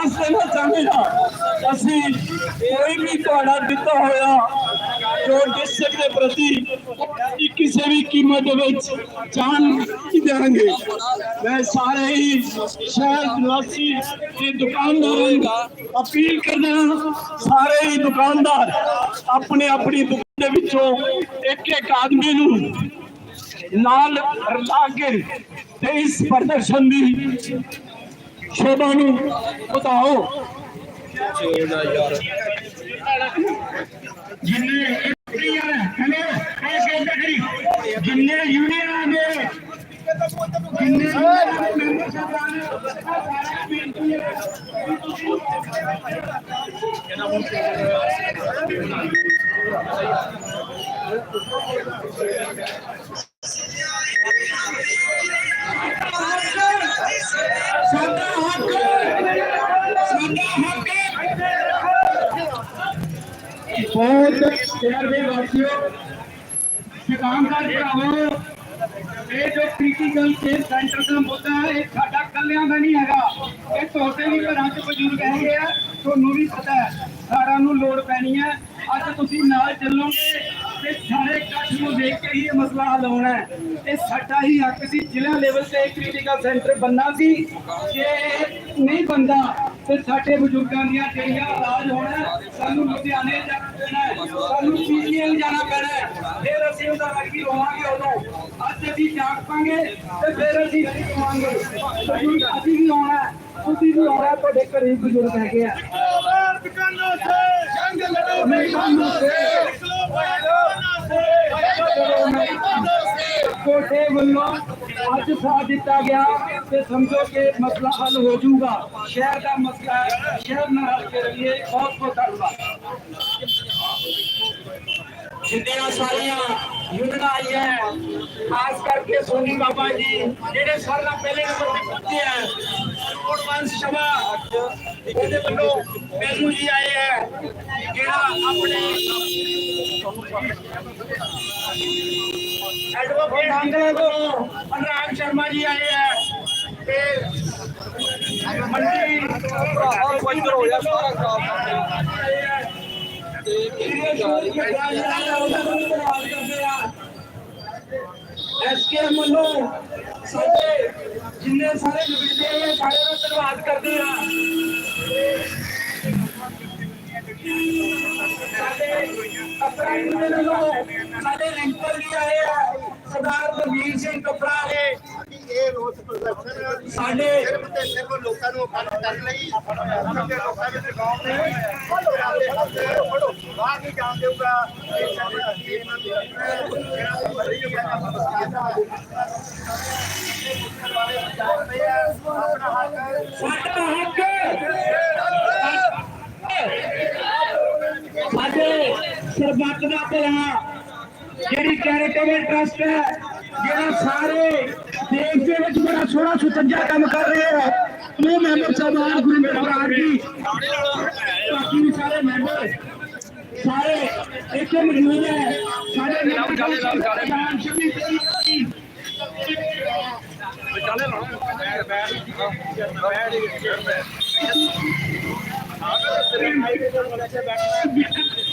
ਵਿਸ਼ਵਾਸ ਦੇਣਾ ਚਾਹੁੰਦੇ ਹਾਂ ਅਸੀਂ ਕੋਈ ਵੀ ਤੁਹਾਡਾ ਦਿੱਤਾ ਹੋਇਆ ਜੋ ਡਿਸਟ੍ਰਿਕਟ ਦੇ ਪ੍ਰਤੀ ਕਿਸੇ ਵੀ ਕੀਮਤ ਦੇ ਵਿੱਚ ਜਾਨ ਨਹੀਂ ਦੇਵਾਂਗੇ। ਮੈਂ ਸਾਰੇ ਹੀ ਸ਼ਹਿਰ ਨਿਵਾਸੀ ਤੇ ਦੁਕਾਨਦਾਰਾਂ ਨੂੰ ਅਪੀਲ ਕਰਦਾ ਹਾਂ, ਸਾਰੇ ਹੀ ਦੁਕਾਨਦਾਰ ਆਪਣੇ ਆਪਣੀ ਦੁਕਾਨ ਦੇ ਵਿੱਚੋਂ ਇੱਕ ਇੱਕ ਆਦਮੀ ਨੂੰ ਨਾਲ ਰਲਾ ਕੇ ਤੇ ਇਸ ਪ੍ਰਦਰਸ਼ਨ ਦੀ ਸ਼ੋਭਾ ਨੂੰ ਵਧਾਓ। ਜਿੰਨੇ ਯੂਨੀਅਨ ਹਲੇ ਐਸੇ ਕਰੀ। ਜਿੰਨੇ ਯੂਨੀਅਨ ਦੇ ਜਿੰਨੇ ਮੈਂਬਰ ਸਾਹਿਬਾਨ ਨੇ ਬੇਨਤੀ ਹੈ ਕਿ ਤੁਸੀਂ ਬਹੁਤ ਸ਼ਹਿਰ ਦੇ ਵਾਸੀਓ ਦੁਕਾਨਦਾਰ ਭਰਾਵੋ, ਇਹ ਜੋ ਕ੍ਰਿਟੀਕਲ ਕੇਸ ਸੈਂਟਰ ਦਾ ਮੁੱਦਾ ਹੈ, ਇਹ ਸਾਡਾ ਕੱਲਿਆਂ ਦਾ ਨਹੀਂ ਹੈਗਾ। ਇਹ ਤੁਹਾਡੇ ਵੀ ਘਰਾਂ 'ਚ ਬਜ਼ੁਰਗ ਹੈਗੇ ਆ, ਤੁਹਾਨੂੰ ਵੀ ਪਤਾ ਹੈ, ਸਾਰਿਆਂ ਨੂੰ ਲੋੜ ਪੈਣੀ ਹੈ। ਅੱਜ ਤੁਸੀਂ ਨਾਲ ਚੱਲੋਗੇ, ਤੇ ਸਾਰੇ ਇਕੱਠ ਨੂੰ ਦੇਖ ਕੇ ਹੀ ਇਹ ਮਸਲਾ ਹੱਲ ਹੋਣਾ ਹੈ। ਇਹ ਸਾਡਾ ਹੀ ਹੱਕ ਸੀ, ਜ਼ਿਲ੍ਹਾ ਲੈਵਲ ਤੇ ਕ੍ਰਿਟੀਕਲ ਸੈਂਟਰ ਬੰਨਾ ਸੀ। ਜੇ ਨਹੀਂ ਬੰਦਾ ਤੇ ਸਾਡੇ ਬਜ਼ੁਰਗਾਂ ਦੀਆਂ ਜਿਹੜੀਆਂ ਇਲਾਜ ਹੋਣਾ ਸਾਨੂੰ ਲੁਧਿਆਣੇ ਜਾਣਾ ਪੈਣਾ ਹੈ ਸਾਨੂੰ ਪੀਜੀਐਲ ਜਾਣਾ ਪੈਣਾ ਹੈ ਫਿਰ ਅਸੀਂ ਉਹਦਾ ਲੱਗੀ ਰੋਵਾਂਗੇ ਉਦੋਂ ਅੱਜ ਅਸੀਂ ਜਾਗ ਪਾਂਗੇ ਤੇ ਫਿਰ ਅਸੀਂ ਰੋਵਾਂਗੇ ਅਸੀਂ ਵੀ ਆਉਣਾ ਤੁਸੀਂ ਵੀ ਆਉਣਾ ਤੁਹਾਡੇ ਘਰੇ ਬਜ਼ੁਰਗ ਹੈਗੇ ਆ ਦੁਕਾਨਾਂ ਸੇ ਜੰਗ ਲੜੋ ਦੁਕਾਨਾਂ ਸੇ। ਕੋਟੇ ਵੱਲੋਂ ਅੱਜ ਸਾਥ ਦਿੱਤਾ ਗਿਆ ਤੇ ਸਮਝੋ ਕਿ ਮਸਲਾ ਹੱਲ ਹੋ ਜਾਊਗਾ ਸ਼ਹਿਰ ਦਾ ਮਸਲਾ ਹੈ ਸ਼ਹਿਰ ਨਾਲ ਹੱਲ ਕੇ ਰਹੀਏ ਬਹੁਤ ਬਹੁਤ ਧੰਨਵਾਦ ਜਿੰਨੀਆਂ ਸਾਰੀਆਂ ਯੂਨੀਅਨਾਂ ਆਈਆਂ ਖਾਸ ਕਰਕੇ ਸੋਨੀ ਬਾਬਾ ਜੀ ਜਿਹੜੇ ਸਾਰਿਆਂ ਪਹਿਲੇ ਨੰਬਰ ਤੇ ਪਹੁੰਚੇ ਹੈ ਰੋਡ ਵੰਸ਼ ਸਭਾ ਉਹਦੇ ਵੱਲੋਂ ਮੈਨੂੰ ਜੀ ਆਏ ਹੈ ਜਿਹੜਾ ਆਪਣੇ ਐਡਵੋਕੇਟ ਆਂਦੇ ਤੋਂ ਅਨਰਾਗ ਸ਼ਰਮਾ ਜੀ ਆਏ ਹੈ ਤੇ ਮੰਡੀ ਭਰਾਵਾ ਬੰਦਰ ਹੋ ਜਾ ਸਾਰਾ ਖਰਾਬ ਐਸਕੇ ਵੱਲੋਂ ਸਾਡੇ ਜਿੰਨੇ ਸਾਰੇ ਨਵੀਦੇ ਨੇ ਸਾਰੇ ਦਾ ਧੰਨਵਾਦ ਕਰਦੇ ਆ। ਸਾਡੇ ਦੇ ਵੱਲੋਂ ਸਾਡੇ ਰਿੰਪਲ ਜੀ ਆਏ ਆ ਸਰਦਾਰ ਬਲਵੀਰ ਸਿੰਘ ਕਪੜਾ ਹੈ ਇਹ ਰੋਸ ਪ੍ਰਦਰਸ਼ਨ ਸਾਡੇ ਸਿਰਫ ਤੇ ਸਿਰਫ ਲੋਕਾਂ ਨੂੰ ਅਪਾਲ ਕਰਨ ਲਈ ਕਿਉਂਕਿ ਲੋਕਾਂ ਵਿੱਚ ਗਾਉਂ ਨੇ ਫੜੋ ਬਾਹਰ ਨਹੀਂ ਜਾਣ ਦੇਊਗਾ ਇਹ ਸਾਡੇ ਅਸੀਮ ਨਾਲ ਜਿਹੜਾ ਮਰਜ਼ੀ ਕਹਿੰਦਾ ਮਸਕਾਤਾ ਭਲਾ ਜਿਹੜੀ ਚੈਰੀਟੇਬਲ ਟਰਸਟ ਹੈ। ਜਿਹੜਾ ਸਾਰੇ ਦੇਸ਼ ਦੇ ਵਿੱਚ ਬੜਾ ਸੋਹਣਾ ਸੁਤੰਜਾ ਕੰਮ ਕਰ ਰਹੇ ਹੈ। ਉਹ ਮੈਂਬਰ ਸਾਹਿਬਾਨ ਗੁਰਿੰਦਰ ਬਰਾੜ ਜੀ। ਬਾਕੀ ਵੀ ਸਾਰੇ ਮੈਂਬਰ। ਸਾਰੇ ਇੱਥੇ ਮੌਜੂਦ ਹੈ। ਸਾਡੇ ਮੈਂਬਰ ਜਾਨ ਸ਼ਮੀ ਜੀ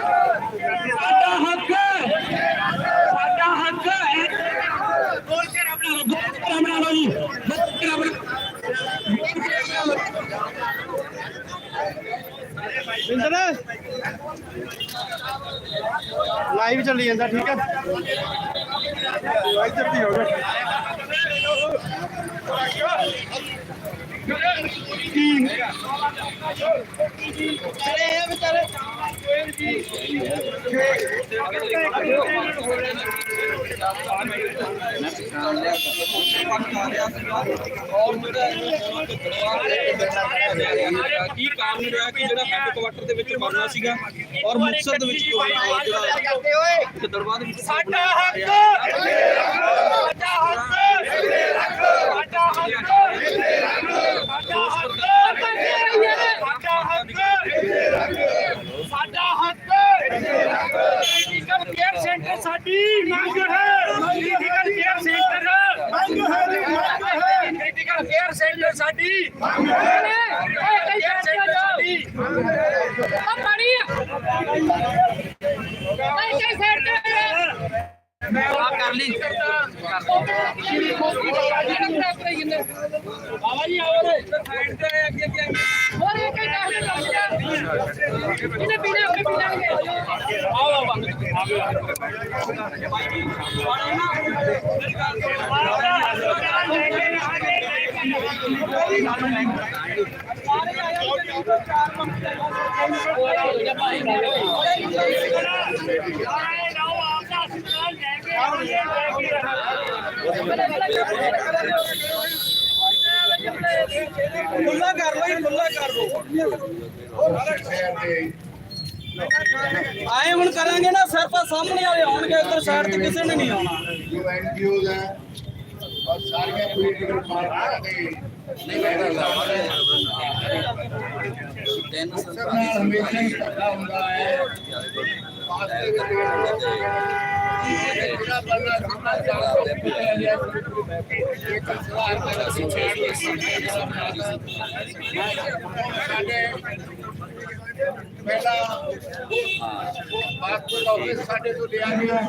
ਸਾਡਾ ਹੱਕ ਹੈ ਸਾਡਾ ਹੱਕ ਹੈ ਬੋਲ ਕੇ ਆਪਣਾ ਲੋ ਬੋਲ ਕੇ ਆਪਣਾ ਲੋ ਜੀ ਬੋਲ ਕੇ ਆਪਣਾ ਲਾਈਵ ਚੱਲੀ ਜਾਂਦਾ ਠੀਕ ਹੈ? ਲਾਈਵ ਚੱਲਦੀ ਹੋ ਕੀ? ਚਲੇ ਇਹ ਵਿਚਾਰੇ ਕੀ ਕਾਰਨ ਰਿਹਾ ਕਿ ਜਿਹੜਾ ਹੈੱਡਕੁਆਟਰ ਦੇ ਵਿੱਚ ਬਣਨਾ ਸੀਗਾ ਔਰ ਮੁਕਤਸਰ ਦੇ ਵਿੱਚ ਕੋਈ ਜਿਹੜਾ ਕਰਦੇ ਓਏ ਇੱਕ ਦਰਬਾਰ ਦੇ ਵਿੱਚ ਸਾਡਾ ਹੱਕ ਸਾਡਾ ਹੱਕ ਸਾਡਾ ਹੱਕ ਸਾਡਾ ਹੱਕ ਸਾਡਾ ਹੱਕ ਮੈਡੀਕਲ ਕੇਅਰ ਸੈਂਟਰ ਸਾਡੀ ਮੰਗ ਹੈ ਮੈਡੀਕਲ ਕੇਅਰ ਸੈਂਟਰ ਮੰਗ ਹੈ ਮੈਡੀਕਲ ਕੇਅਰ ਸੈਂਟਰ ਸਾਡੀ ਮੰਗ ਹੈ ਕੇਅਰ ਸੈਂਟਰ ਸਾਡੀ ਕਰ ਲਈ ਬਾਬਾ ਜੀ ਆਓ ਰੇ ਸਾਈਡ ਤੇ ਅੱਗੇ ਅੱਗੇ ਆਓ ਖੁੱਲਾ ਕਰ ਲਓ ਜੀ ਖੁੱਲਾ ਕਰ ਲਓ ਆਏ ਹੁਣ ਕਰਾਂਗੇ ਨਾ ਸਿਰਫ ਸਾਹਮਣੇ ਵਾਲੇ ਆਉਣਗੇ ਉਧਰ ਸਾਈਡ ਤੇ ਕਿਸੇ ਨੇ ਨਹੀਂ ਆਉਣਾ। ਜੋ ਐਨਜੀਓਜ਼ ਹੈ ਔਰ ਸਾਰੀਆਂ ਪੋਲੀਟੀਕਲ ਪਾਰਟੀਆਂ ਦੇ ਅਕਸਰ ਨਾਲ ਹਮੇਸ਼ਾ ਹੀ ਧੱਕਾ ਹੁੰਦਾ ਹੈ। ਪਾਸ ਦੇ ਵਿੱਚ ਜਿਹੜਾ ਬੰਦਾ ਚੱਲਦਾ ਪਿਆ ਹੈ ਇੱਕ ਸਵਾਲ ਦਾ ਅਸੀਂ ਸਾਡੇ ਪਹਿਲਾ ਪਾਸਪੋਰਟ ਆਫਿਸ ਸਾਡੇ ਤੋਂ ਲਿਆ ਗਿਆ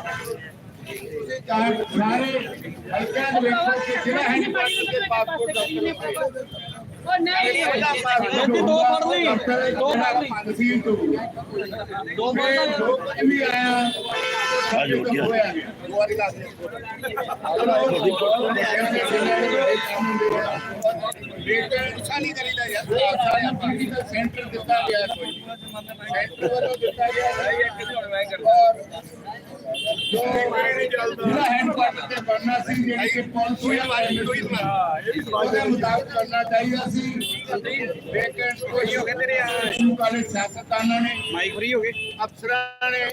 ਤੁਸੀਂ ਚਾਹੇ ਸਾਰੇ ਹਲਕਿਆਂ ਦੇ ਵੇਖੋ ਕਿ ਜਿਹੜਾ ਹੈਡਕੁਆਟਰ ਦੇ ਪਾਸਪੋਰਟ ਆਫਿਸ ਪਹਿਲਾ ਪਾਸਪੋਰਟ ਜੀ, ਦੋ ਫੜ ਲਈ, ਦੋ ਫੜ ਲਈ। ਤਹਿਸੀਲ ਤੋਂ ਦੋ ਫਿਰ ਬੰਦਾ ਜੋ ਕੁਝ ਵੀ ਆਇਆ ਸਾਡੇ ਤੋਂ ਹੋਇਆ ਦੋ ਵਾਰੀ ਲਾ ਦੇ ਨਹੀਂ ਕਰੀਦਾ ਯਾਰ ਸਾਰਾ ਪੋਲੀਟੀਕਲ ਸੈਂਟਰ ਦਿੱਤਾ ਗਿਆ ਕੋਈ ਸੈਂਟਰ ਵੱਲੋਂ ਦਿੱਤਾ ਗਿਆ ਔਰ ਜੋ ਜਿਹੜਾ ਹੈਡਕੁਆਟਰ ਤੇ ਬਣਨਾ ਸੀ ਜਿਹੜੀ ਕਿ ਪਾਲਿਸੀ ਉਹਦੇ ਮੁਤਾਬਕ ਕਰਨਾ ਚਾਹੀਦਾ ਸੀ ਲੇਕਿਨ ਕੋਈ ਹੋ ਗਏ ਤੇਰੇ ਕਾਲੇ ਸਿਆਸਤਦਾਨਾਂ ਨੇ ਮਾਈਕ ਫ੍ਰੀ ਹੋ ਗਏ ਅਫਸਰਾਂ ਨੇ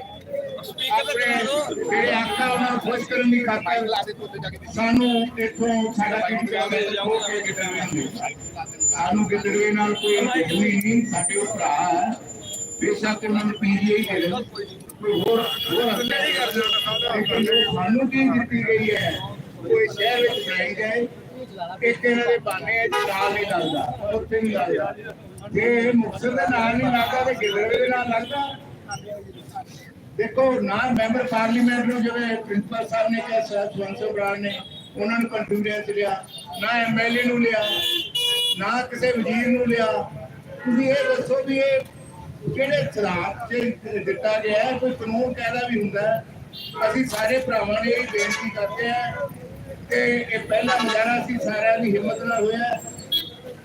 ਜਿਹੜੇ ਆਕਾ ਉਹਨਾਂ ਨੂੰ ਖੁਸ਼ ਕਰਨ ਦੀ ਖਾਤਰ ਸਾਨੂੰ ਇੱਥੋਂ ਸਾਡਾ ਇੰਤਜ਼ਾਮ ਹੋ ਕੇ ਕਿਤੇ ਸਾਨੂੰ ਕਿਤੇ ਨਾਲ ਕੋਈ ਦੁਸ਼ਮਣੀ ਨਹੀਂ, ਸਾਡੇ ਉਹ ਭਰਾ ਹੈ। ਬੇਸ਼ੱਕ ਉਹਨਾਂ ਨੂੰ ਪੀਜੀਆਈ ਦੇ ਦੇਣ ਕੋਈ ਹੋਰ ਹੋਰ ਹੱਲੇ ਨਹੀਂ ਕਰ ਸਕਦਾ। ਲੇਕਿਨ ਜੋ ਸਾਨੂੰ ਕੀ ਦਿੱਤੀ ਗਈ ਹੈ ਕੋਈ ਸ਼ਹਿਰ ਵਿੱਚ ਬਣਾਈ ਜਾਏ। ਇੱਕ ਇਹਨਾਂ ਦੇ ਬਾਨੇ ਹੈ, ਜੀ ਨਾਲ ਨਹੀਂ ਲੱਗਦਾ। ਉੱਥੇ ਨਹੀਂ ਲੱਗਦਾ। ਜੇ ਮੁਕਤਸਰ ਦੇ ਨਾਲ ਨਹੀਂ ਲੱਗਦਾ, ਤੇ ਗਿੱਦੜਵੇ ਦੇ ਨਾਲ ਲੱਗਦਾ। ਦੇਖੋ ਨਾ ਮੈਂਬਰ ਪਾਰਲੀਮੈਂਟ ਨੂੰ ਜਿਵੇਂ ਪ੍ਰਿੰਸੀਪਲ ਸਾਹਿਬ ਨੇ ਕਿਹਾ, ਸਰ ਸੁਵੰਸੋ ਬਰਾੜ ਨੇ, ਉਹਨਾਂ ਨੂੰ ਕੰਟੀਨਿਊਸ ਲਿਆ, ਨਾ ਐਮਐਲਏ ਨੂੰ ਲਿਆ, ਨਾ ਕਿਸੇ ਵਜ਼ੀਰ ਨੂੰ ਲਿਆ। ਤੁਸੀਂ ਇਹ ਦੱਸੋ ਵੀ ਇਹ ਕਿਹੜੇ ਸਲਾਹ ਚ ਦਿੱਤਾ ਗਿਆ ਹੈ? ਕੋਈ ਕਾਨੂੰਨ ਕਾਇਦਾ ਵੀ ਹੁੰਦਾ ਅਸੀਂ ਸਾਰੇ ਭਰਾਵਾਂ ਨੇ ਇਹ ਬੇਨਤੀ ਕਰਦੇ ਆ ਕਿ ਇਹ ਪਹਿਲਾ ਮੁਜ਼ਾਹਰਾ ਸੀ, ਸਾਰਿਆਂ ਦੀ ਹਿੰਮਤ ਨਾਲ ਹੋਇਆ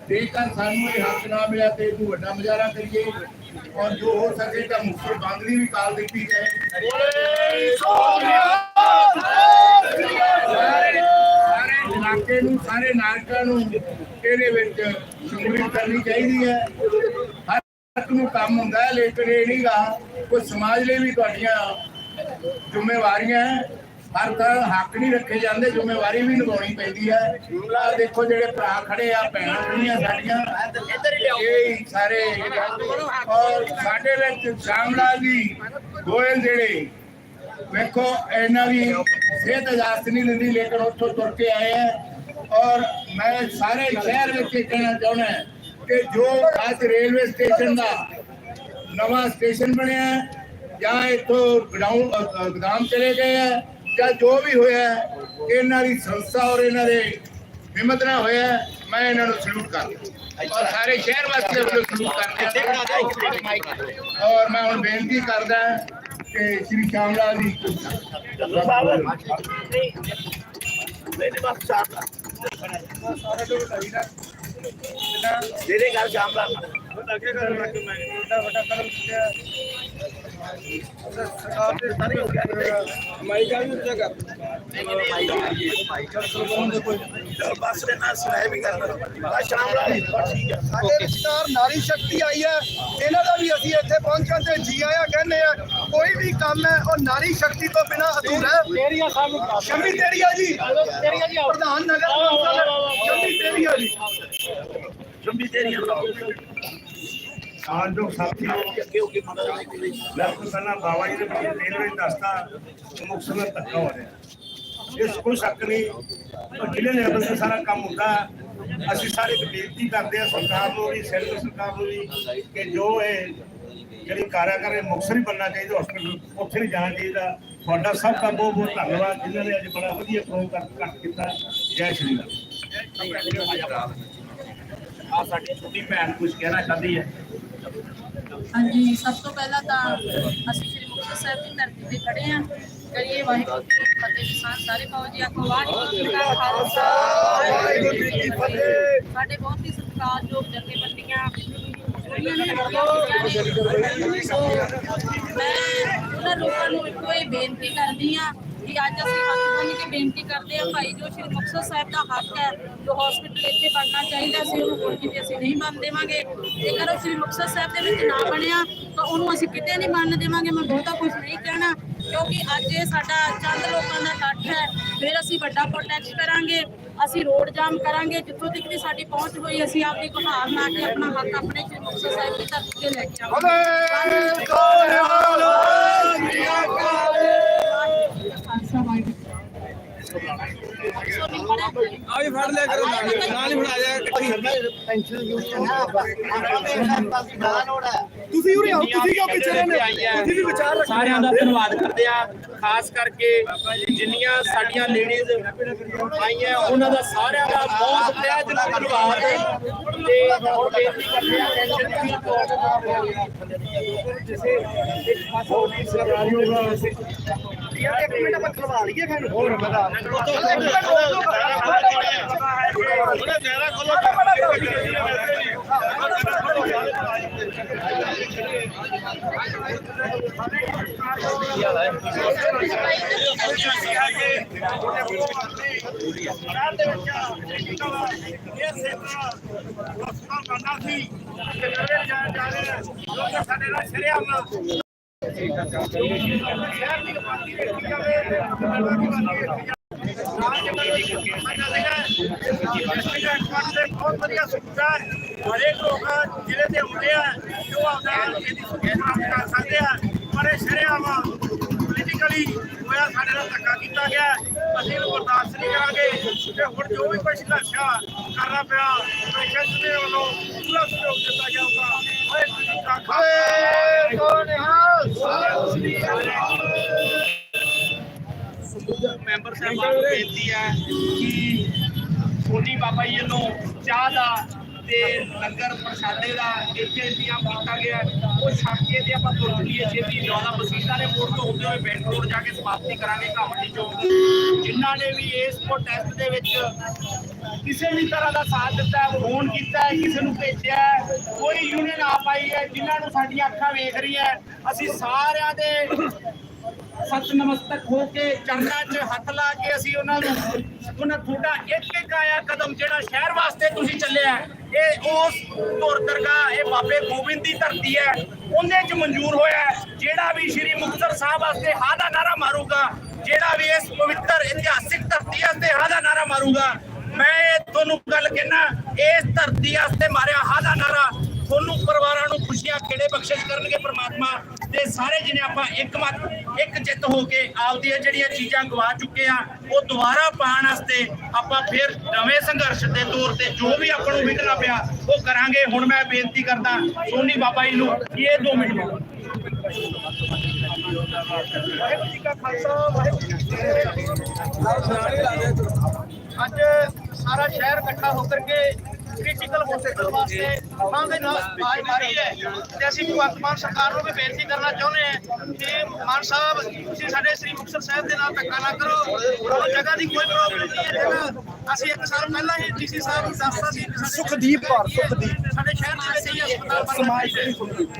ਜੇਕਰ ਸਾਨੂੰ ਇਹ ਹੱਕ ਨਾ ਮਿਲਿਆ ਤੇ ਇਹ ਵੱਡਾ ਮੁਜ਼ਾਹਰਾ ਕਰੀਏ। ਔਰ ਜੋ ਹੋ ਸਕੇ ਤਾਂ ਮੁਕਤਸਰ ਬੰਦ ਦੀ ਵੀ ਕਾਲ ਸਾਰੇ ਇਲਾਕੇ ਨੂੰ ਸਾਰੇ ਨਾਗਰਿਕਾਂ ਨੂੰ ਇਹਦੇ ਵਿੱਚ ਸ਼ਮੂਲੀਅਤ ਕਰਨੀ ਚਾਹੀਦੀ ਹੈ ਹਰ ਇੱਕ ਨੂੰ ਕੰਮ ਹੁੰਦਾ ਹੈ ਲੇਕਿਨ ਇਹ ਨਹੀਂਗਾ ਕੋਈ ਸਮਾਜ ਲਈ ਵੀ ਤੁਹਾਡੀਆਂ ਜ਼ਿੰਮੇਵਾਰੀਆਂ ਹੈ ਹਰ ਤਰ੍ਹਾਂ ਹੱਕ ਨਹੀਂ ਰੱਖੇ ਜਾਂਦੇ, ਜ਼ਿੰਮੇਵਾਰੀ ਵੀ ਨਿਭਾਉਣੀ ਪੈਂਦੀ ਹੈ। ਆ ਦੇਖੋ ਜਿਹੜੇ ਭਰਾ ਖੜੇ ਆ, ਭੈਣਾਂ ਖੜੀਆਂ ਸਾਡੀਆਂ। ਇਹ ਸਾਰੇ ਔਰ ਸਾਡੇ ਵਿੱਚ ਸ਼ਾਮਲਾ ਜੀ, ਗੋਇਲ ਜਿਹੜੇ, ਵੇਖੋ, ਇਹਨਾਂ ਦੀ ਸਿਹਤ ਇਜਾਜ਼ਤ ਨਹੀਂ ਦਿੰਦੀ, ਲੇਕਿਨ ਉੱਥੋਂ ਤੁਰ ਕੇ ਆਏ ਆ। ਔਰ ਮੈਂ ਸਾਰੇ ਸ਼ਹਿਰ ਵਿੱਚ ਕਹਿਣਾ ਚਾਹੁੰਦਾ ਕਿ ਜੋ ਅੱਜ ਰੇਲਵੇ ਸਟੇਸ਼ਨ ਦਾ ਨਵਾਂ ਸਟੇਸ਼ਨ ਬਣਿਆ, ਜਾਂ ਇਥੋਂ ਗਰਾਊਂਡ ਗਦਾਮ ਚਲੇ ਗਏ ਆ ਜਾਂ ਜੋ ਵੀ ਹੋਇਆ ਇਹਨਾਂ ਦੀ ਸੰਸਥਾ ਔਰ ਇਹਨਾਂ ਦੇ ਹਿੰਮਤ ਨਾਲ ਹੋਇਆ ਮੈਂ ਇਹਨਾਂ ਨੂੰ ਸਲੂਟ ਕਰਦਾ ਔਰ ਸਾਰੇ ਸ਼ਹਿਰ ਵਾਸੀਆਂ ਵੱਲੋਂ ਸਲੂਟ ਕਰਦੇ ਔਰ ਮੈਂ ਹੁਣ ਬੇਨਤੀ ਕਰਦਾ ਕਿ ਸ਼੍ਰੀ ਸ਼ਾਮਲਾ ਜੀ ਜਿਹੜੇ ਗੱਲ ਸ਼ਾਮ ਦਾ ਅੱਗੇ ਕਰ ਮੈਂ ਵੱਡਾ ਵੱਡਾ ਕਦਮ ਚੁੱਕਿਆ ਸਰਕਾਰ ਦੇ ਸਾਰੇ ਹੋ ਗਿਆ ਮਾਈ ਗੱਲ ਨੂੰ ਉੱਚਾ ਕਰ ਬਸ ਦੇ ਨਾਲ ਸੁਣਾਇਆ ਵੀ ਕਰਨਾ। ਆ ਸ਼ਾਮ ਦਾ ਠੀਕ ਹੈ ਸਾਡੇ ਵਿਚਕਾਰ ਨਾਰੀ ਸ਼ਕਤੀ ਆਈ ਹੈ। ਇਹਨਾਂ ਦਾ ਵੀ ਅਸੀਂ ਇੱਥੇ ਪਹੁੰਚਣ ਤੇ ਜੀ ਆਇਆ ਕਹਿੰਦੇ ਆ ਕੋਈ ਵੀ ਕੰਮ ਹੈ ਉਹ ਨਾਰੀ ਸ਼ਕਤੀ ਤੋਂ ਬਿਨਾ ਅਧੂਰਾ ਹੈ। ਤੇਰੀਆਂ ਸਾਨੂੰ ਸ਼ਮੀ ਤੇਰੀਆ ਜੀ। ਤੇਰੀਆਂ ਜੀ ਪ੍ਰਧਾਨ ਨਗਰ ਸ਼ਮੀ ਤੇਰੀਆ ਜੀ। ਜੰਮੀ ਤੇਰੀ ਸਾਂਝੋ ਸਾਥੀਓ ਅੱਗੇ ਹੋ ਕੇ ਮੈਂ ਤੋਂ ਪਹਿਲਾਂ ਬਾਬਾ ਜੀ ਦੇ ਰੇਲਵੇ ਦੱਸਦਾ ਕਿ ਮੁਕਤਸਰ ਨਾਲ ਧੱਕਾ ਹੋ ਰਿਹਾ। ਇਸ ਕੋਈ ਸ਼ੱਕ ਨਹੀਂ ਜ਼ਿਲ੍ਹੇ ਲੈਵਲ ਤੇ ਸਾਰਾ ਕੰਮ ਹੁੰਦਾ। ਅਸੀਂ ਸਾਰੇ ਬੇਨਤੀ ਕਰਦੇ ਹਾਂ ਸਰਕਾਰ ਨੂੰ ਵੀ ਸੈਂਟਰ ਸਰਕਾਰ ਨੂੰ ਵੀ ਕਿ ਜੋ ਇਹ ਜਿਹੜੀ ਕਾਰਿਆਕਰ ਇਹ ਮੁਕਤਸਰ ਹੀ ਬੰਨਣਾ ਚਾਹੀਦਾ ਹਸਪੀਟਲ ਉੱਥੇ ਨਹੀਂ ਜਾਣਾ ਚਾਹੀਦਾ। ਤੁਹਾਡਾ ਸਭ ਦਾ ਬਹੁਤ ਬਹੁਤ ਧੰਨਵਾਦ। ਜਿਨ੍ਹਾਂ ਨੇ ਅੱਜ ਬੜਾ ਵਧੀਆ ਪ੍ਰੋਗਰਾਮ ਕਰ ਕਰ ਕੀਤਾ। ਜੈ ਸ਼੍ਰੀ ਰਾਮ ਆ ਸਾਡੀ ਛੋਟੀ ਭੈਣ ਕੁਝ ਕਹਿਣਾ ਚਾਹਦੀ ਹੈ? ਹਾਂਜੀ ਸਭ ਤੋਂ ਪਹਿਲਾਂ ਤਾਂ ਅਸੀਂ ਸ੍ਰੀ ਮੁਕਤਸਰ ਸਾਹਿਬ ਦੀ ਧਰਤੀ ਤੇ ਖੜੇ ਹਾਂ। ਕਰੀਏ ਵਾਹਿਗੁਰੂ ਜੀ ਕੀ ਫਤਿਹ ਕਿਸਾਨ ਸਾਰੇ ਫੌਜੀਆਂ ਨੂੰ ਵਾਹਿਗੁਰੂ ਜੀ ਕਾ ਖਾਲਸਾ। ਵਾਹਿਗੁਰੂ ਜੀ ਕੀ ਫਤਿਹ। ਸਾਡੇ ਬਹੁਤ ਹੀ ਸਤਿਕਾਰਯੋਗ ਜਥੇਬੰਦੀਆਂ ਜਿਹੜੀਆਂ ਨੇ ਮੈਂ ਉਹਨਾਂ ਲੋਕਾਂ ਨੂੰ ਇੱਕੋ ਹੀ ਬੇਨਤੀ ਕਰਦੀ ਹਾਂ ਕਿ ਅੱਜ ਅਸੀਂ ਹੱਥ ਬੰਨ੍ਹ ਕੇ ਬੇਨਤੀ ਕਰਦੇ ਹਾਂ। ਭਾਈ ਜੋ ਸ਼੍ਰੀ ਮੁਕਤਸਰ ਸਾਹਿਬ ਦਾ ਹੱਕ ਹੈ, ਜੋ ਹਸਪੀਟਲ ਇੱਥੇ ਬਣਨਾ ਚਾਹੀਦਾ ਸੀ ਉਹਨੂੰ ਕੋਈ ਕਿਤੇ ਅਸੀਂ ਨਹੀਂ ਬਣ ਦੇਵਾਂਗੇ। ਜੇਕਰ ਉਹ ਸ਼੍ਰੀ ਮੁਕਤਸਰ ਸਾਹਿਬ ਦੇ ਵਿੱਚ ਨਾ ਬਣਿਆ, ਤਾਂ ਉਹਨੂੰ ਅਸੀਂ ਕਿਤੇ ਨਹੀਂ ਬਣਨ ਦੇਵਾਂਗੇ। ਮੈਂ ਬਹੁਤਾ ਕੁਝ ਨਹੀਂ ਕਹਿਣਾ, ਕਿਉਂਕਿ ਅੱਜ ਇਹ ਸਾਡਾ ਚੰਦ ਲੋਕਾਂ ਦਾ ਇਕੱਠ ਹੈ। ਫਿਰ ਅਸੀਂ ਵੱਡਾ ਪ੍ਰੋਟੈਸਟ ਕਰਾਂਗੇ, ਅਸੀਂ ਰੋਡ ਜਾਮ ਕਰਾਂਗੇ। ਜਿੱਥੋਂ ਤੱਕ ਵੀ ਸਾਡੀ ਪਹੁੰਚ ਹੋਈ, ਅਸੀਂ ਆਪਣੀ ਗੁਹਾਰ ਲਾ ਕੇ ਆਪਣਾ ਹੱਕ ਆਪਣੇ ਸ਼੍ਰੀ ਮੁਕਤਸਰ ਸਾਹਿਬ ਦੀ ਧਰਤੀ ਤੇ ਲੈ ਕੇ ਆਵਾਂਗੇ ਖਾਲਸਾ ਵਾਹਿਗੁਰੂ ਸੋ ਨਿਪੜਿਆ ਆ ਵੀ ਫੜ ਲਿਆ ਕਰੋ ਨਾਲ ਹੀ- ਫੜਾ ਜਾ ਤੁਸੀਂ ਉਰੇ ਆਓ ਤੁਸੀਂ ਕਿਉਂ ਪਿੱਛੇ ਰਹਿੰਦੇ ਤੁਸੀਂ ਵੀ ਵਿਚਾਰ ਰੱਖੋ। ਸਾਰਿਆਂ ਦਾ ਧੰਨਵਾਦ ਕਰਦੇ ਆ ਖਾਸ ਕਰਕੇ ਜਿੰਨੀਆਂ ਸਾਡੀਆਂ ਲੇਡੀਜ਼ ਆਈਆਂ ਉਹਨਾਂ ਦਾ ਸਾਰਿਆਂ ਦਾ ਬਹੁਤ ਤਹਿ ਦਿਲੋਂ ਧੰਨਵਾਦ। ਤੇ ਹੁਣ ਬੇਨਤੀ ਕਰਦੇ ਆ ਟੈਨਸ਼ਨ ਦੀ ਯਾਰ ਇੱਕ ਮਿੰਟ ਆਪਾਂ ਖਲਵਾ ਲਈਏ ਫਿਰ ਹੋਰ ਬਤਾ ਬਹੁਤ ਵਧੀਆ ਸੁਵਿਧਾ ਹਰੇਕ ਲੋਕ ਜ਼ਿਲ੍ਹੇ ਦੇ ਹੁੰਦੇ ਆ ਜੋ ਆਪਦਾ ਇਹਦੀ ਸੁਵਿਧਾ ਕਰ ਸਕਦੇ ਆ ਪਰ ਇਹ ਸ਼ਰਿਆਮ ਪੋਲੀਟੀਕਲੀ ਹੋਇਆ ਸਾਡੇ ਨਾਲ ਧੱਕਾ ਕੀਤਾ ਗਿਆ। ਅਸੀਂ ਇਹਨੂੰ ਬਰਦਾਸ਼ਤ ਨਹੀਂ ਕਰਾਂਗੇ। ਤੇ ਹੁਣ ਜੋ ਵੀ ਕੋਈ ਸੰਘਰਸ਼ ਕਰਨਾ ਪਿਆ। ਪ੍ਰਸ਼ਾਸਨ ਦੇ ਵੱਲੋਂ ਪੂਰਾ ਸਹਿਯੋਗ ਦਿੱਤਾ ਜਾਊਗਾ। ਮੈਂਬਰ ਸਾਹਿਬਾਨ ਨੂੰ ਬੇਨਤੀ ਹੈ ਕਿ ਸੋਨੀ ਬਾਬਾ ਜੀ ਨੂੰ ਚਾਹ ਦਾ ਤੇ ਲੰਗਰ ਪ੍ਰਸ਼ਾਦੇ ਦਾ ਇੱਥੇ ਇੰਤਜ਼ਾਮ ਕੀਤਾ ਗਿਆ ਉਹ ਛੱਕੇ ਤੇ ਆਪਾਂ ਤੁਰ ਲਈਏ ਛੇਤੀ ਜ਼ਿਆਦਾ ਮਸੀਤਾਂ ਦੇ ਮੋੜ ਤੋਂ ਹੁੰਦੇ ਹੋਏ ਬੈਂਕ ਰੋਡ ਜਾ ਕੇ ਸਮਾਪਤੀ ਕਰਾਂਗੇ। ਕਾਮੜੀ ਚੌਕ ਜਿਨ੍ਹਾਂ ਨੇ ਵੀ ਇਸ ਪ੍ਰੋਟੈਸਟ ਦੇ ਵਿੱਚ ਕਿਸੇ ਵੀ ਤਰ੍ਹਾਂ ਦਾ ਸਾਥ ਦਿੱਤਾ ਫੋਨ ਕੀਤਾ ਕਿਸੇ ਨੂੰ ਭੇਜਿਆ ਕੋਈ ਯੂਨੀਅਨ ਆ ਪਾਈ ਹੈ, ਜਿਨ੍ਹਾਂ ਨੂੰ ਸਾਡੀਆਂ ਅੱਖਾਂ ਵੇਖ ਰਹੀਆਂ ਅਸੀਂ ਸਾਰਿਆਂ ਦੇ ਸਤ ਨਮਸਤਕ ਹੋ ਕੇ ਚਰਨਾਂ 'ਚ ਹੱਥ ਲਾ ਕੇ ਅਸੀਂ ਉਹਨਾਂ ਨੂੰ, ਉਹਨਾਂ ਤੁਹਾਡਾ ਇੱਕ ਇੱਕ ਆਇਆ ਕਦਮ ਜਿਹੜਾ ਸ਼ਹਿਰ ਵਾਸਤੇ ਤੁਸੀਂ ਚੱਲਿਆ ਇਹ ਉਸ ਧੁਰ ਦਰਗਾਹ, ਇਹ ਬਾਬੇ ਗੋਬਿੰਦ ਦੀ ਧਰਤੀ ਹੈ, ਉਹਦੇ 'ਚ ਮਨਜ਼ੂਰ ਹੋਇਆ ਜਿਹੜਾ ਵੀ ਸ਼੍ਰੀ ਮੁਕਤਸਰ ਸਾਹਿਬ ਵਾਸਤੇ ਹਾਂ ਦਾ ਨਾਰਾ ਮਾਰੂਗਾ, ਜਿਹੜਾ ਵੀ ਇਸ ਪਵਿੱਤਰ ਇਤਿਹਾਸਿਕ ਧਰਤੀ ਵਾਸਤੇ ਹਾ ਦਾ ਨਾਰਾ ਮਾਰੂਗਾ ਮੈਂ ਤੁਹਾਨੂੰ ਗੱਲ ਕਹਿਣਾ, ਇਸ ਧਰਤੀ ਵਾਸਤੇ ਮਾਰਿਆ ਹਾਲਾ ਦਾ ਨਾਰਾ ਤੁਹਾਨੂੰ ਪਰਿਵਾਰਾਂ ਨੂੰ ਖੁਸ਼ੀਆਂ ਕਿਹੜੇ ਬਖਸ਼ਿਸ਼ ਕਰਨਗੇ ਪ੍ਰਮਾਤਮਾ? ਤੇ ਸਾਰੇ ਜਿਹਨੇ ਆਪਾਂ ਇੱਕ ਮਤ, ਇੱਕ ਚਿੱਤ ਹੋ ਕੇ ਆਪਦੀਆਂ ਜਿਹੜੀਆਂ ਚੀਜ਼ਾਂ ਗਵਾ ਚੁੱਕੇ ਆ, ਉਹ ਦੁਬਾਰਾ ਪਾਉਣ ਵਾਸਤੇ ਆਪਾਂ ਫਿਰ ਨਵੇਂ ਸੰਘਰਸ਼ ਦੇ ਤੌਰ ਤੇ ਜੋ ਵੀ ਆਪਾਂ ਨੂੰ ਵਿਕਣਾ ਪਿਆ, ਉਹ ਕਰਾਂਗੇ। ਹੁਣ ਮੈਂ ਬੇਨਤੀ ਕਰਦਾ ਸੋਨੀ ਬਾਬਾ ਜੀ ਨੂੰ ਕਿ ਇਹ 2 ਮਿੰਟ ਮੰਗੋ ਵਾਹਿਗੁਰੂ ਜੀ ਕਾ ਖਾਲਸਾ, ਵਾਹਿਗੁਰੂ ਜੀ ਕੀ ਫਤਿਹ। ਅੱਜ ਸਾਰਾ ਸ਼ਹਿਰ ਇਕੱਠਾ ਹੋ ਕਰਕੇ ਕ੍ਰਿਟੀਕਲ ਹਸਪੀਟਲ ਵਾਸਤੇ ਮਾਂ ਦੇ ਨਾਲ ਆਜ ਮਾਰੀ ਹੈ ਤੇ ਅਸੀਂ ਭਗਵੰਤ ਮਾਨ ਸਰਕਾਰ ਨੂੰ ਵੀ ਬੇਨਤੀ ਕਰਨਾ ਚਾਹੁੰਦੇ ਹਾਂ ਕਿ ਮਾਨ ਸਾਹਿਬ ਤੁਸੀਂ ਸਾਡੇ ਸ੍ਰੀ ਮੁਕਤਸਰ ਸਾਹਿਬ ਦੇ ਨਾਲ ਧੱਕਾ ਨਾ ਕਰੋ। ਉਹ ਜਗ੍ਹਾ ਦੀ ਕੋਈ ਪ੍ਰੋਬਲਮ ਨਹੀਂ ਹੈ ਜਗ੍ਹਾ। ਅਸੀਂ ਇੱਕ ਸਾਲ ਪਹਿਲਾਂ ਹੀ ਡੀਸੀ ਸਾਹਿਬ ਨੂੰ ਦੱਸਤਾ ਸੀ ਕਿ ਸਾਡੇ ਸੁਖਦੀਪ ਕੌਰ ਸੁਖਦੀਪ। ਸਾਡੇ ਸ਼ਹਿਰ ਦੇ ਵਿੱਚ ਹੀ ਹਸਪਤਾਲ ਸਮਾਜ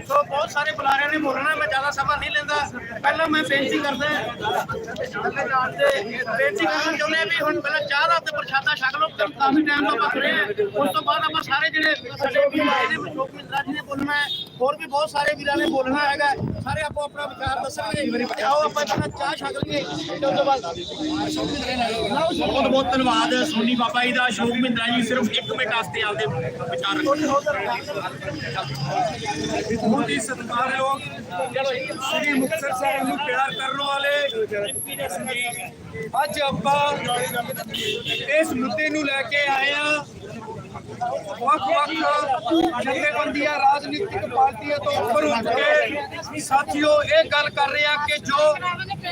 ਸੋ ਬਹੁਤ ਸਾਰੇ ਬੁਲਾਰਿਆਂ ਨੇ ਬੋਲਣਾ ਮੈਂ ਜ਼ਿਆਦਾ ਸਮਾਂ ਨਹੀਂ ਲੈਂਦਾ। ਪਹਿਲਾਂ ਮੈਂ ਬੇਨਤੀ ਕਰਦਾ ਤੇ ਬੇਨਤੀ ਕਰਨਾ ਚਾਹੁੰਦੇ ਵੀ ਹੁਣ ਪਹਿਲਾਂ ਚਾਹ ਦਾ ਤੇ ਪ੍ਰਸ਼ਾਦਾ ਛਕ ਲਓ ਕਾਫੀ ਟਾਈਮ ਤੋਂ ਬਸ ਰਹੇ ਉਸ ਤੋਂ ਬਾਅਦ ਆਪਾਂ ਸਾਰੇ ਜਿਹੜੇ ਸਾਡੇ ਵੀਰ ਅਸ਼ੋਕ ਮਿੰਦਰਾ ਜੀ ਨੇ ਬੋਲਣਾ ਹੈ, ਹੋਰ ਵੀ ਬਹੁਤ ਸਾਰੇ ਵੀਰਾਂ ਨੇ ਬੋਲਣਾ ਹੈਗਾ ਸਾਰੇ ਆਪੋ ਆਪਣਾ ਵਿਚਾਰ ਦੱਸਣਗੇ। ਆਓ ਆਪਾਂ ਪਹਿਲਾਂ ਚਾਹ ਛਕ ਲਈਏ ਤੇ ਉਸ ਤੋਂ ਬਾਅਦ ਬਹੁਤ ਬਹੁਤ ਧੰਨਵਾਦ ਸੋਨੀ ਬਾਬਾ ਜੀ ਦਾ ਅਸ਼ੋਕ ਮਹਿੰਦਰਾ ਜੀ, ਸਿਰਫ 1 ਮਿੰਟ ਵਾਸਤੇ ਆਪਦੇ ਵਿਚਾਰ ਬਹੁਤ ਹੀ ਸਤਿਕਾਰਯੋਗ ਸ੍ਰੀ ਮੁਕਤਸਰ ਸਾਹਿਬ ਨੂੰ ਪਿਆਰ ਕਰਨ ਵਾਲੇ ਅੱਜ ਆਪਾਂ ਇਸ ਮੁੱਦੇ ਨੂੰ ਲੈ ਕੇ ਆਏ ਆ ਵੱਖ ਵੱਖ ਜਥੇਬੰਦੀਆਂ, ਰਾਜਨੀਤਿਕ ਪਾਰਟੀਆਂ ਤੋਂ ਉੱਪਰ ਉੱਠ ਕੇ ਸਾਥੀਓ, ਇਹ ਗੱਲ ਕਰ ਰਹੇ ਆ ਕਿ ਜੋ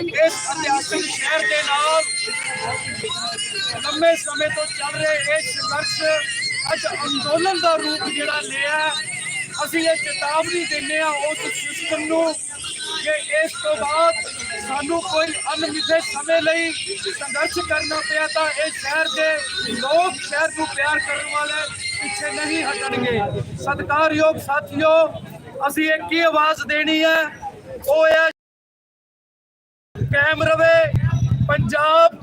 ਇਸ ਇਤਿਹਾਸਕ ਸ਼ਹਿਰ ਦੇ ਨਾਲ ਲੰਮੇ ਸਮੇਂ ਤੋਂ ਚੱਲ ਰਹੇ ਇਹ ਸੰਘਰਸ਼ ਅੱਜ ਅੰਦੋਲਨ ਦਾ ਰੂਪ ਜਿਹੜਾ ਲਿਆ, ਅਸੀਂ ਇਹ ਚੇਤਾਵਨੀ ਦਿੰਦੇ ਆ ਉਸ ਸਿਸਟਮ ਨੂੰ ਕਿ ਇਸ ਤੋਂ ਬਾਅਦ ਸਾਨੂੰ ਕੋਈ ਅਨਮਿੱਥੇ ਸਮੇਂ ਲਈ ਸੰਘਰਸ਼ ਕਰਨਾ ਪਿਆ ਤਾਂ ਇਹ ਸ਼ਹਿਰ ਦੇ ਲੋਕ ਸ਼ਹਿਰ ਨੂੰ ਪਿਆਰ ਕਰਨ ਵਾਲੇ ਪਿੱਛੇ ਨਹੀਂ ਹਟਣਗੇ। ਸਤਿਕਾਰਯੋਗ ਸਾਥੀਓ, ਅਸੀਂ ਇੱਕ ਹੀ ਆਵਾਜ਼ ਦੇਣੀ ਹੈ? ਉਹ ਹੈ ਕਾਇਮ ਰਵੇ। ਪੰਜਾਬ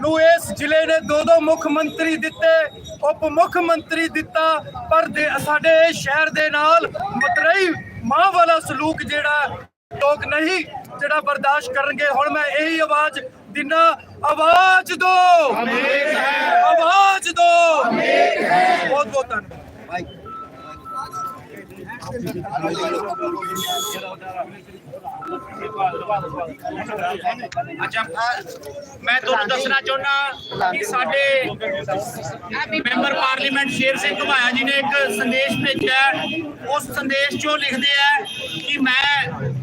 ਨੂੰ ਇਸ ਜ਼ਿਲ੍ਹੇ ਨੇ ਦੋ ਦੋ ਮੁੱਖ ਮੰਤਰੀ ਦਿੱਤੇ, ਉਪ ਮੁੱਖ ਮੰਤਰੀ ਦਿੱਤਾ, ਪਰ ਦੇ- ਸਾਡੇ ਇਸ ਸ਼ਹਿਰ ਦੇ ਨਾਲ ਮਤਰਈ ਮਾਂ ਵਾਲਾ ਸਲੂਕ ਜਿਹੜਾ ਲੋਕ ਨਹੀਂ ਜਿਹੜਾ ਬਰਦਾਸ਼ਤ ਕਰਨਗੇ, ਹੁਣ ਮੈਂ ਇਹੀ ਆਵਾਜ਼ ਦਿਨਾ, ਆਵਾਜ਼ ਦੋ। ਆਵਾਜ਼ ਦੋ। ਬਹੁਤ ਬਹੁਤ ਧੰਨਵਾਦ। ਅੱਛਾ, ਮੈਂ ਤੁਹਾਨੂੰ ਦੱਸਣਾ ਚਾਹੁੰਦਾ ਕਿ ਸਾਡੇ ਮੈਂਬਰ ਪਾਰਲੀਮੈਂਟ ਸ਼ੇਰ ਸਿੰਘ ਘੁਮਾਇਆ ਜੀ ਨੇ ਇੱਕ ਸੰਦੇਸ਼ ਭੇਜਿਆ ਉਸ ਸੰਦੇਸ਼ 'ਚੋਂ ਲਿਖਦੇ ਆ ਕਿ ਮੈਂ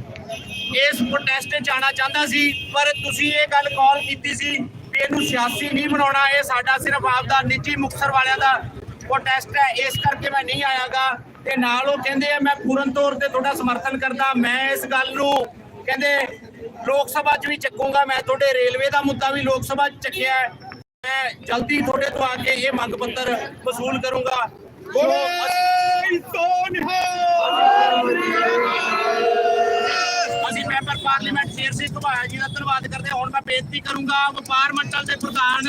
ਇਸ ਪ੍ਰੋਟੈਸਟ 'ਚ ਜਾਣਾ ਚਾਹੁੰਦਾ ਸੀ ਪਰ ਤੁਸੀਂ ਇਹ ਗੱਲ ਕਾਲ ਕੀਤੀ ਸੀ ਵੀ ਇਹਨੂੰ ਸਿਆਸੀ ਨਹੀਂ ਬਣਾਉਣਾ ਇਹ ਸਾਡਾ ਸਿਰਫ ਆਪਦਾ ਨਿੱਜੀ ਮੁਕਤਸਰ ਵਾਲਿਆਂ ਦਾ ਪ੍ਰੋਟੈਸਟ ਹੈ ਇਸ ਕਰਕੇ ਮੈਂ ਨਹੀਂ ਆਇਆਗਾ। ਤੇ ਨਾਲ ਉਹ ਕਹਿੰਦੇ ਆ ਮੈਂ ਪੂਰਨ ਤੌਰ ਤੇ ਤੁਹਾਡਾ ਸਮਰਥਨ ਕਰਦਾ ਮੈਂ ਇਸ ਗੱਲ ਨੂੰ ਕਹਿੰਦੇ ਲੋਕ ਸਭਾ 'ਚ ਵੀ ਚੱਕੂਗਾ ਮੈਂ ਤੁਹਾਡੇ ਰੇਲਵੇ ਦਾ ਮੁੱਦਾ ਵੀ ਲੋਕ ਸਭਾ 'ਚ ਚੱਕਿਆ। ਮੈਂ ਜਲਦੀ ਤੁਹਾਡੇ ਤੋਂ ਆ ਕੇ ਇਹ ਮੰਗ ਪੱਤਰ ਵਸੂਲ ਕਰੂੰਗਾ। ਸੋ ਅਸੀਂ ਮੈਂਬਰ ਪਾਰਲੀਮੈਂਟ ਸ਼ੇਰ ਸਿੰਘ ਘੁਬਾਇਆ ਜੀ ਦਾ ਧੰਨਵਾਦ ਕਰਦੇ ਹੁਣ ਮੈਂ ਬੇਨਤੀ ਕਰੂੰਗਾ ਵਪਾਰ ਮੰਡਲ ਦੇ ਪ੍ਰਧਾਨ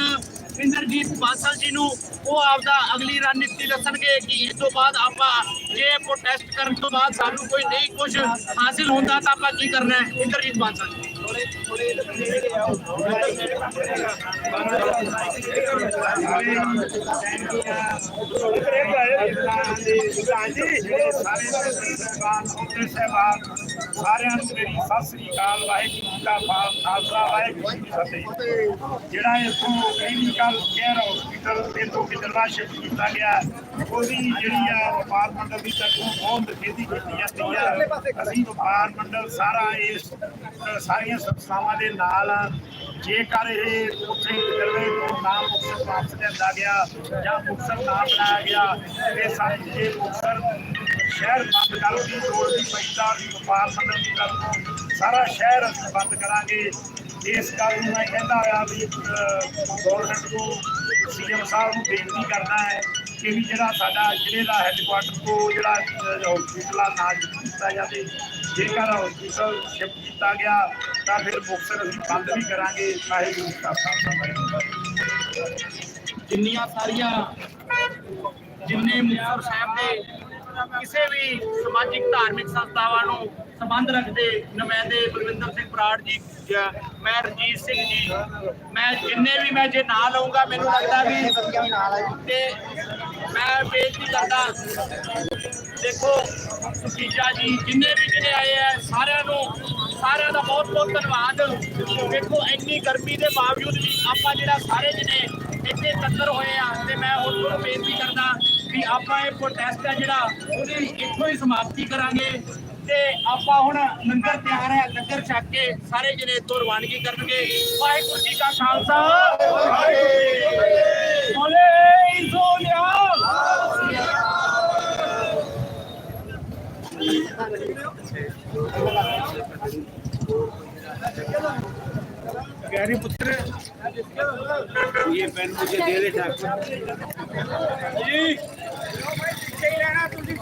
ਇੰਦਰਜੀਤ ਬਾਸਲ ਜੀ ਨੂੰ, ਉਹ ਆਪਦਾ ਅਗਲੀ ਰਣਨੀਤੀ ਦੱਸਣਗੇ ਕਿ ਇਸ ਤੋਂ ਬਾਅਦ ਆਪਾਂ ਜੇ ਪ੍ਰੋਟੈਸਟ ਕਰਨ ਤੋਂ ਬਾਅਦ ਸਾਨੂੰ ਕੋਈ ਨਹੀਂ ਕੁਝ ਹਾਸਿਲ ਹੁੰਦਾ ਤਾਂ ਆਪਾਂ ਕੀ ਕਰਨਾ ਹੈ? ਇੰਦਰਜੀਤ ਬਾਸਲ ਜੀ। ਸਾਰਿਆਂ ਨੂੰ ਮੇਰੀ ਸਤਿ ਸ੍ਰੀ ਅਕਾਲ, ਵਾਹਿਗੁਰੂ ਜੀ ਖਾਲਸਾ ਜਿਹੜਾ ਇਥੋਂ ਕਲੀਨਿਕਲ ਕੇਅਰ ਹਸਪੀਟਲ ਦੇ ਕਿਦਰਵਾ ਸ਼ਿਫਟ ਕੀਤਾ ਗਿਆ ਉਹਦੀ ਜਿਹੜੀ ਆ ਵਪਾਰ ਮੰਡਲ ਦੀ ਤਰਫੋਂ ਬਹੁਤ ਖੇਦੀ ਕੀਤੀ ਜਾਂਦੀ ਆ। ਅਸੀਂ ਵਪਾਰ ਮੰਡਲ ਸਾਰਾ ਇਸ, ਸਾਰੀਆਂ ਸੰਸਥਾਵਾਂ ਦੇ ਨਾਲ ਆ। ਜੇਕਰ ਇਹ ਉੱਥੇ ਕਿਦਰਵੇ ਤੋਂ ਨਾਮ ਮੁਕਤਸਰ ਵਾਪਸ ਲਿਆਂਦਾ ਗਿਆ ਜਾਂ ਮੁਕਤਸਰ ਨਾ ਬਣਾਇਆ ਗਿਆ ਇਹ ਸਾਰੇ ਜੇ ਮੁਕਤਸਰ ਸ਼ਹਿਰ ਬੰਦ ਕਰਨ ਦੀ ਲੋੜ ਨਹੀਂ ਪੈਂਦਾ ਵਪਾਰ ਮੰਡਲ ਦੀ ਤਰਫੋਂ ਸਾਰਾ ਸ਼ਹਿਰ ਅਸੀਂ ਬੰਦ ਕਰਾਂਗੇ। ਇਸ ਕਾਰਨ ਮੈਂ ਕਹਿੰਦਾ ਆ ਵੀ ਗਵਰਨਮੈਂਟ ਨੂੰ ਸੀਐਮ ਸਾਹਿਬ ਨੂੰ ਬੇਨਤੀ ਕਰਨਾ ਹੈ ਕਿ ਵੀ ਜਿਹੜਾ ਸਾਡਾ ਜ਼ਿਲ੍ਹੇ ਦਾ ਹੈੱਡਕੁਆਟਰ ਤੋਂ ਜਿਹੜਾ ਹਸਪੀਟਲ ਆ, ਨਾ ਕੀਤਾ ਜਾਵੇ। ਜੇਕਰ ਹਸਪੀਟਲ ਸ਼ਿਫਟ ਕੀਤਾ ਗਿਆ, ਤਾਂ ਫਿਰ ਮੁਕਤਸਰ ਅਸੀਂ ਬੰਦ ਵੀ ਕਰਾਂਗੇ। ਵਾਹਿਗੁਰੂ ਜੀ ਕਾ ਜਿੰਨੀਆਂ ਸਾਰੀਆਂ, ਜਿੰਨੇ ਮੁਕਤਸਰ ਸਾਹਿਬ ਦੇ ਕਿਸੇ ਵੀ ਸਮਾਜਿਕ, ਧਾਰਮਿਕ ਸੰਸਥਾਵਾਂ ਨੂੰ ਸੰਬੰਧ ਰੱਖਦੇ ਨੁਮਾਇੰਦੇ ਬਲਵਿੰਦਰ ਸਿੰਘ ਬਰਾੜ ਜੀ ਮੈਂ ਰਣਜੀਤ ਸਿੰਘ ਜੀ, ਮੈਂ ਜਿੰਨੇ ਵੀ ਮੈਂ ਜੇ ਨਾਂ ਲਊਂਗਾ, ਮੈਨੂੰ ਲੱਗਦਾ ਵੀ ਤੇ ਮੈਂ ਬੇਨਤੀ ਕਰਦਾ, ਦੇਖੋ, ਸੁਖੀਜਾ ਜੀ, ਜਿੰਨੇ ਵੀ ਜਿਹੜੇ ਆਏ ਆ, ਸਾਰਿਆਂ ਨੂੰ, ਸਾਰਿਆਂ ਦਾ ਬਹੁਤ ਬਹੁਤ ਧੰਨਵਾਦ। ਦੇਖੋ, ਇੰਨੀ ਗਰਮੀ ਦੇ ਬਾਵਜੂਦ ਵੀ ਆਪਾਂ ਜਿਹੜਾ ਸਾਰੇ ਜਣੇ ਇੱਥੇ ਇਕੱਤਰ ਹੋਏ ਆ, ਤੇ ਮੈਂ ਉਹਨਾਂ ਨੂੰ ਬੇਨਤੀ ਕਰਦਾ ਵੀ ਆਪਾਂ ਇਹ ਪ੍ਰੋਟੈਸਟ ਹੈ ਜਿਹੜਾ ਉਹਦੀ ਇੱਥੋਂ ਹੀ ਸਮਾਪਤੀ ਕਰਾਂਗੇ ਤੇ ਆਪਾਂ ਹੁਣ ਲੰਗਰ ਤਿਆਰ ਹੈ ਲੰਗਰ ਛਕ ਕੇ ਸਾਰੇ ਜਣੇ ਇੱਥੋਂ ਰਵਾਨਗੀ ਕਰਨਗੇ ਵਾਹਿਗੁਰੂ ਜੀ ਕਾ ਖਾਲਸਾ ਬੋਲੇ ਸੋਨਿਆ गहरी पुत्र ये पेन मुझे दे दे ठाकुर जी ਪਿੱਛੇ ਹੀ ਰਹਿਣਾ ਤੁਸੀਂ।